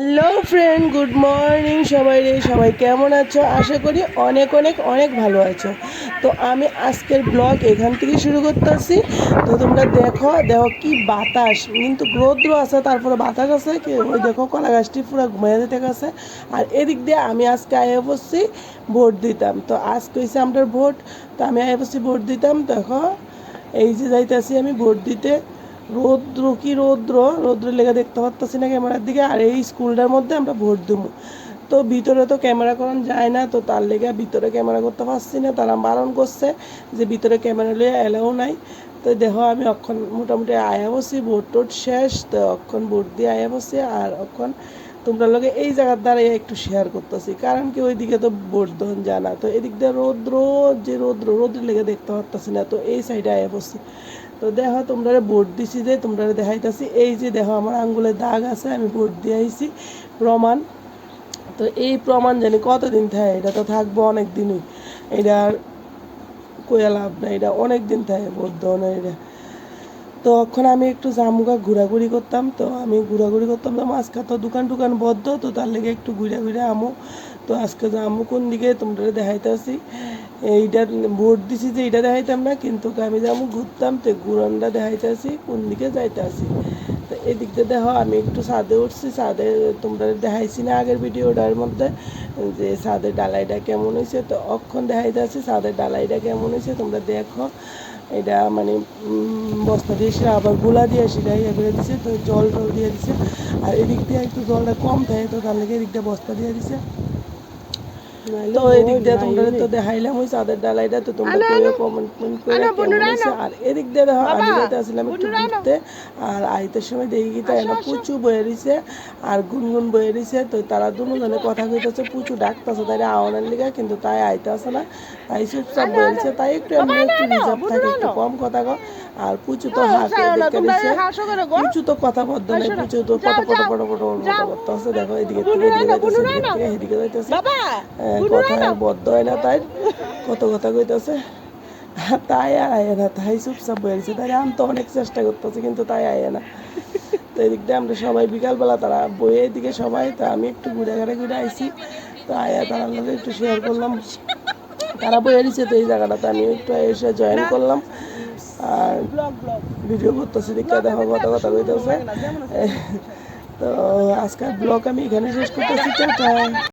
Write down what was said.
Hello friend, good morning সবাই রে। সবাই কেমন আছো? আশা করি অনেক অনেক অনেক ভালো আছো। তো আমি আজকের ব্লগ এখান থেকে শুরু করতেছি। তো তোমরা দেখো দেখো কি বাতাস। কিন্তু রৌদ্র আছে, তারপরে বাতাস আছে, কি ওই দেখো কলা গাছটি পুরো ঘুমাই যেতে গেছে। আর এদিক দিয়ে আমি আজকে আয়ে বসছি, ভোট দিতাম। তো আজকে হয়েছে আমার ভোট। তো আমি আয়ে বসছি, ভোট দিতাম। দেখো, এই যে যাইতেছি আমি ভোট দিতে। রৌদ্র, কি রৌদ্র? রৌদ্র লেগে দেখতে পারতেছি না ক্যামেরার দিকে। আর এই স্কুলটার মধ্যে আমরা ভোট দেবো। তো ভিতরে তো ক্যামেরা করানো যায় না, তো তার লেগে ভিতরে ক্যামেরা করতে পারছি না। তারা বারণ করছে যে ভিতরে ক্যামেরা লিয়ে এলাও নাই। তো দেখো, আমি অক্ষণ মোটামুটি আয়া বসি, ভোট টোট শেষ। তো অক্ষণ ভোট দিয়ে আয়া বসি, আর অক্ষণ তোমরা লোকে এই জায়গার দ্বারা একটু শেয়ার করতেছি। কারণ কি, ওইদিকে তো ভোট দন জানা তো এদিক দিয়ে রৌদ্র, যে রৌদ্র রৌদ্র লেগে দেখতে পারতাছি না। তো এই সাইডে আয়া বসি। তো দেখো তোমরা ভোট দিছি যে তোমরা দেখাইতেছি। এই যে দেখো, আমার আঙ্গুলে দাগ আছে, আমি ভোট দিয়ে আইছি। প্রমাণ। তো এই প্রমাণ জানি কতদিন থাকে? এটা তো থাকব অনেক দিনই এটা কইয়া লাভ নাই, এটা অনেক দিন থাকে ভোট দেওয়া এটা। তো এখন আমি একটু জামুগা ঘোরাঘুরি করতাম, তো আমি ঘোরাঘুরি করতাম তো আজকে তো দোকান টুকান বদ্ধ, তো তার লেগে একটু ঘুরে ঘুরে আমো। তো আজকে যামু কোন দিকে তোমরা দেখাইতেছি। এইটা ভোট দিছি যে এইটা দেখাইতাম না, কিন্তু আমি যেমন ঘুরতাম, তো ঘুরনটা দেখাইতেছি, কোন দিকে যাইতে আসি তো এদিক দিয়ে দেখো, আমি একটু ছাদে উঠছি, ছাদে তোমরা দেখাইছি না আগের ভিডিওটার মধ্যে, যে ছাদের ডালাইটা কেমন হয়েছে তো অক্ষণ দেখাইতেছি, ছাদের ডালাইটা কেমন হয়েছে তোমরা দেখো। এটা মানে বস্তা দিয়ে আবার গোলা দিয়ে সেটা ইয়ে করে দিছে, তো জল টল দিয়ে দিছে। আর এদিক দিয়ে একটু জলটা কম থাকে, তো তার লেগে এদিকটা বস্তা দিয়ে দিছে। তো এদিক দিয়ে তোমরা তো দেখাইলাম ওই চাঁদের ডালাইটা তো তোমরা কইও কমেন্ট করে আর এদিক দিয়ে দেখো আমি যেতে আসলাম একটু ঘুরতে আর আইতের সময় দেখি কি তাই পুচু বয়ে রইছে আর গুনগুন বয়ে রইছে তো তারা দুজনে কথা কইতেছে পুচু ডাকতেছে তাই আওয়ানোর লিগা কিন্তু তাই আইতেছে না। তাই চুপচাপ বলছে তাই একটু এমনি একটু রিজার্ভ থাকে একটু কম কথা কও। আর পুচু তো পুচু তো কথা বদ্ধ নাই পুচু তো পট পট পট পট কথা করতেছে দেখো এদিকে এদিকে যাইতেছে এদিকে এদিকে যাইতেছে কথা বদ্ধ হয় না তাই। কত কথা কইতাছে। তাই আর আয় না তাই চুপচাপ বলছে তাই আমি তো অনেক চেষ্টা করতেছি কিন্তু তাই আয় না। তো এদিক দিয়ে আমরা সবাই বিকালবেলা তারা বইয়ের দিকে সবাই তো আমি একটু ঘুরে ঘুরে ঘুরে আইছি। তো আয়া তারা লগে একটু শেয়ার করলাম। তারা বইয়ে দিচ্ছে তো এই জায়গাটাতে আমি একটু এসে জয়েন করলাম। আর ভিডিও করতেছি দেখা দেখো কথা কথা কইতেছে। তো আজকের ব্লগ আমি এখানে শেষ করতেছি টাটা।